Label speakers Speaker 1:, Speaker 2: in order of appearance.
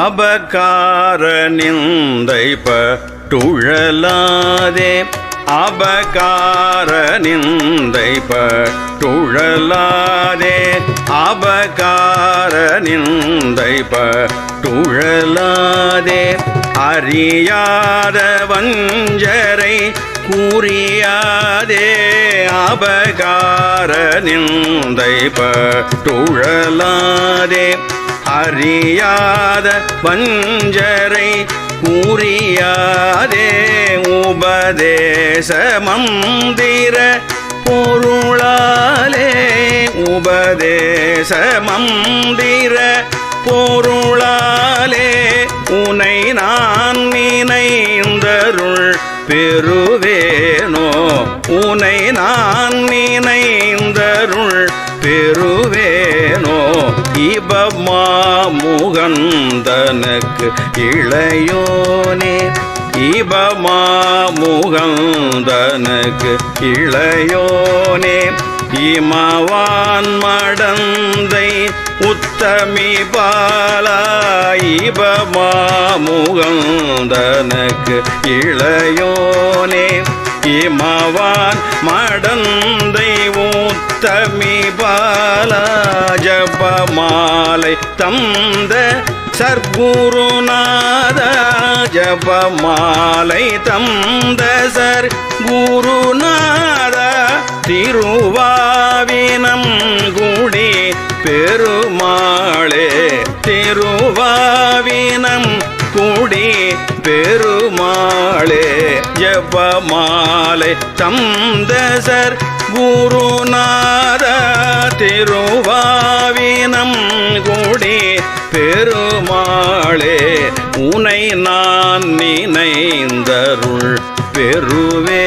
Speaker 1: அபகார நிந்தை பட்டுழலாதே அபகார நிந்தை பட்டுழலாதே அபகார நிந்தை பட்டுழலாதே அறியாத வஞ்சரை கூறியாதே. அபகார நிந்தை பட்டுழலாதே அறியாத வஞ்சரை கூறியாதே உபதேச மந்திர பொருளாலே உபதேச மந்திர பொருளாலே உனை நான் நினைந்தருள் பெறுவேனோ? உனை நான் நினைந்தருள் பெறுவேனோ இபமா முகந்தனக்கு இளையோனே. இபமா முகந்தனக்கு இளையோனே. இமவான் மடந்தை உத்தமி பாலாயிபமா முகந்தனக்கு இளையோனே. இமவான் மடந்தை பாலா ஜபமாலை தந்த சர்க்குருநாத ஜபமாலை தந்த சர் குருநாத திருவாவினம் குடி பெருமாளே திருவாவினம் குடி பெருமாளே ஜபமாலை தந்த சர் குருநாத திருவாவினம் கூடி பெருமாளே உனை நான் நினைந்தருள் பெறுவே